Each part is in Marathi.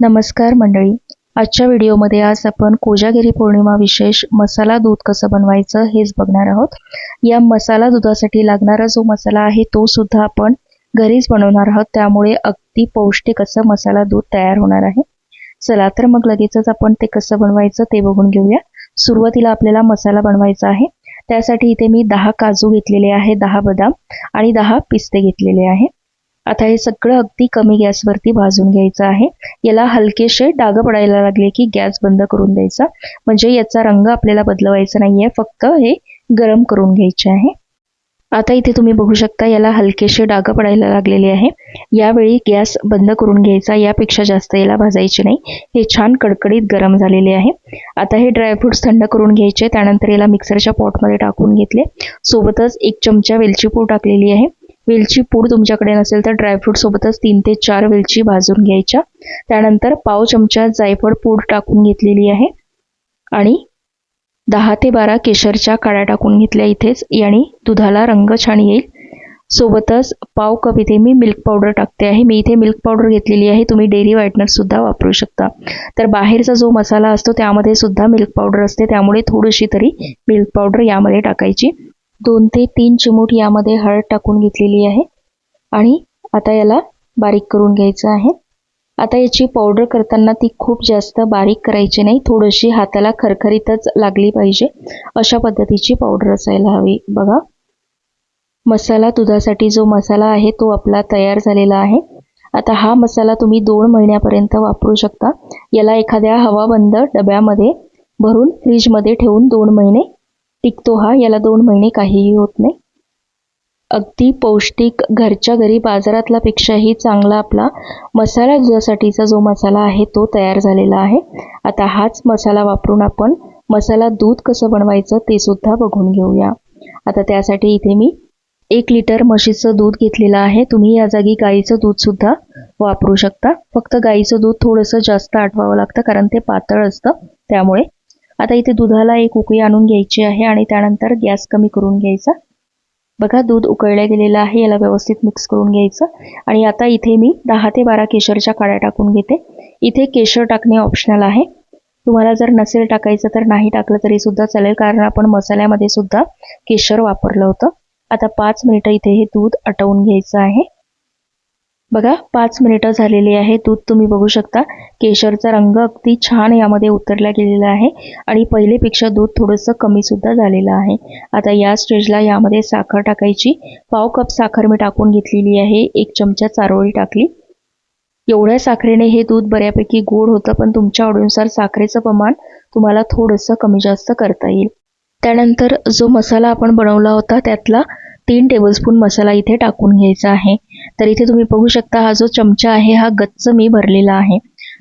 नमस्कार मंडळी. आजच्या व्हिडिओमध्ये आज आपण कोजागिरी पौर्णिमा विशेष मसाला दूध कसं बनवायचं हेच बघणार आहोत. या मसाला दुधासाठी लागणारा जो मसाला आहे तो सुद्धा आपण घरीच बनवणार आहोत. त्यामुळे अगदी पौष्टिक असं मसाला दूध तयार होणार आहे. चला तर मग लगेचच आपण ते कसं बनवायचं ते बघून घेऊया. सुरुवातीला आपल्याला मसाला बनवायचा आहे. त्यासाठी इथे मी दहा काजू घेतलेले आहे दहा बदाम आणि दहा पिस्ते घेतलेले आहे. आता हे सगळं अगदी कमी गॅसवरती भाजून घ्यायचं आहे. याला हलकेसे डाग पडायला लागले की गॅस बंद करून द्यायचा. म्हणजे याचा रंग आपल्याला बदलवायचा नाहीये. फक्त हे गरम करून घ्यायचे आहे. आता इथे तुम्ही बघू शकता याला हलकेसे डाग पडायला लागलेले आहे. यावेळी गॅस बंद करून घ्यायचा. यापेक्षा जास्त याला भाजायचे नाही. हे छान कडकडीत गरम झालेले आहे. आता हे ड्रायफ्रुट्स थंड करून घ्यायचे. त्यानंतर याला मिक्सरच्या पॉटमध्ये टाकून घेतले. सोबतच एक चमचा वेलची पूड टाकलेली आहे. वेलची पूड तुमच्याकडे नसेल तर ड्रायफ्रूटसोबतच तीन ते चार वेलची भाजून घ्यायच्या. त्यानंतर पाव चमचा जायफळ पूड टाकून घेतलेली आहे. आणि दहा ते बारा केशरच्या काड्या टाकून घेतल्या इथेच. याने दुधाला रंग छान येईल. सोबतच पाव कप इथे मी मिल्क पावडर टाकते आहे. मी इथे मिल्क पावडर घेतलेली आहे. तुम्ही डेअरी व्हाईटनरसुद्धा वापरू शकता. तर बाहेरचा जो मसाला असतो त्यामध्ये सुद्धा मिल्क पावडर असते. त्यामुळे थोडीशी तरी मिल्क पावडर यामध्ये टाकायची. दोन ते तीन चिमूट यामध्ये हळद टाकून घेतलेली आहे. आणि आता याला बारीक करून घ्यायचं आहे. आता याची पावडर करताना ती खूप जास्त बारीक करायची नाही. थोडीशी हाताला खरखरीतच लागली पाहिजे. अशा पद्धतीची पावडर असायला हवी. बघा. मसाला दुधासाठी जो मसाला आहे तो आपला तयार झालेला आहे. आता हा मसाला तुम्ही दोन महिन्यापर्यंत वापरू शकता. याला एखाद्या हवाबंद डब्यामध्ये भरून फ्रीजमध्ये ठेवून दोन महिने टिकतो हा याला दोन महिने काहीही होत नाही. अगदी पौष्टिक घरच्या घरी बाजारातला पेक्षाही चांगला आपला मसाला दुधासाठीचा जो मसाला आहे तो तयार झालेला आहे. आता हाच मसाला वापरून आपण मसाला दूध कसं बनवायचं ते सुद्धा बघून घेऊया. आता त्यासाठी इथे मी एक लिटर म्हशीचं दूध घेतलेलं आहे. तुम्ही या जागी गाईचं दूधसुद्धा वापरू शकता. फक्त गाईचं दूध थोडंसं जास्त आठवावं लागतं कारण ते पातळ असतं त्यामुळे आता इथे दुधाला एक उकळी आणून घ्यायची आहे आणि त्यानंतर गॅस कमी करून घ्यायचा. बघा दूध उकळलं गेलेलं आहे याला व्यवस्थित मिक्स करून घ्यायचं. आणि आता इथे मी दहा ते बारा केशरच्या काड्या टाकून घेते. इथे केशर टाकणे ऑप्शनल आहे. तुम्हाला जर नसेल टाकायचं तर नाही टाकलं तरी सुद्धा चालेल कारण आपण मसाल्यामध्ये सुद्धा केशर वापरलं होतं. आता पाच मिनिटं इथे हे दूध आटवून घ्यायचं आहे. बघा पाच मिनिटं झालेली आहे. दूध तुम्ही बघू शकता. केशरचा रंग अगदी छान यामध्ये उतरला गेलेला आहे. आणि पहिलेपेक्षा दूध थोडंसं कमी सुद्धा झालेलं आहे. आता या स्टेजला यामध्ये साखर टाकायची. पाव कप साखर मी टाकून घेतलेली आहे. एक चमचा चारोळी टाकली. एवढ्या साखरेने हे दूध बऱ्यापैकी गोड होतं पण तुमच्या आवडीनुसार साखरेचं प्रमाण तुम्हाला थोडंसं कमी जास्त करता येईल. त्यानंतर जो मसाला आपण बनवला होता त्यातला तीन टेबलस्पून मसाला इथे टाकून घ्यायचा आहे. तर इथे तुम्ही बघू शकता हा जो चमचा आहे हा गच्च मी भरलेला आहे.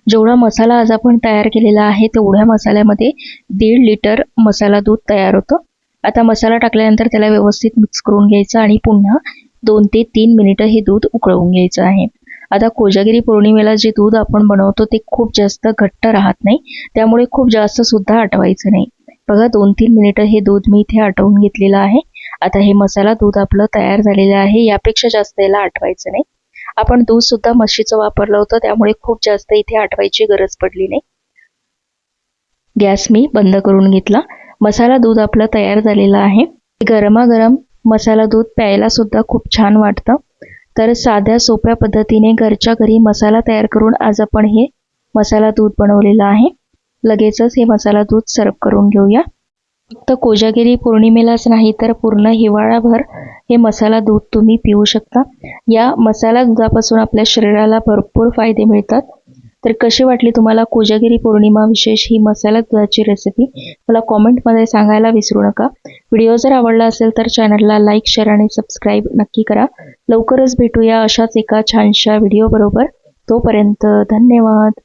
जेवढा मसाला आज आपण तयार केलेला आहे तेवढ्या मसाल्यामध्ये दीड लिटर मसाला दूध तयार होतं. आता मसाला टाकल्यानंतर त्याला व्यवस्थित मिक्स करून घ्यायचं आणि पुन्हा दोन ते तीन मिनिटं हे दूध उकळवून घ्यायचं आहे. आता कोजागिरी पौर्णिमेला जे दूध आपण बनवतो ते खूप जास्त घट्ट राहत नाही. त्यामुळे खूप जास्त सुद्धा आटवायचं नाही. बघा दोन तीन मिनिटं हे दूध मी इथे आटवून घेतलेलं आहे. आता हे मसाला दूध आपलं तयार झालेलं आहे यापेक्षा जास्त याला आटवायचं नाही. आपण दूध सुद्धा म्हशीचं वापरलं होतं त्यामुळे खूप जास्त इथे आटवायची गरज पडली नाही. गॅस मी बंद करून घेतला. मसाला दूध आपलं तयार झालेलं आहे. गरमागरम मसाला दूध प्यायला सुद्धा खूप छान वाटतं. तर साध्या सोप्या पद्धतीने घरच्या घरी मसाला तयार करून आज आपण हे मसाला दूध बनवलेलं आहे. लगेचच हे मसाला दूध सर्व करून घेऊया. फक्त कोजागिरी पौर्णिमेलाच नाही तर पूर्ण हिवाळाभर हे मसाला दूध तुम्ही पिऊ शकता. या मसाला दुधापासून आपल्या शरीराला भरपूर फायदे मिळतात. तर कशी वाटली तुम्हाला कोजागिरी पौर्णिमा विशेष ही मसाला दुधाची रेसिपी मला कॉमेंटमध्ये सांगायला विसरू नका. व्हिडिओ जर आवडला असेल तर चॅनलला लाईक शेअर आणि सबस्क्राईब नक्की करा. लवकरच भेटूया अशाच एका छानशा व्हिडिओबरोबर तोपर्यंत धन्यवाद.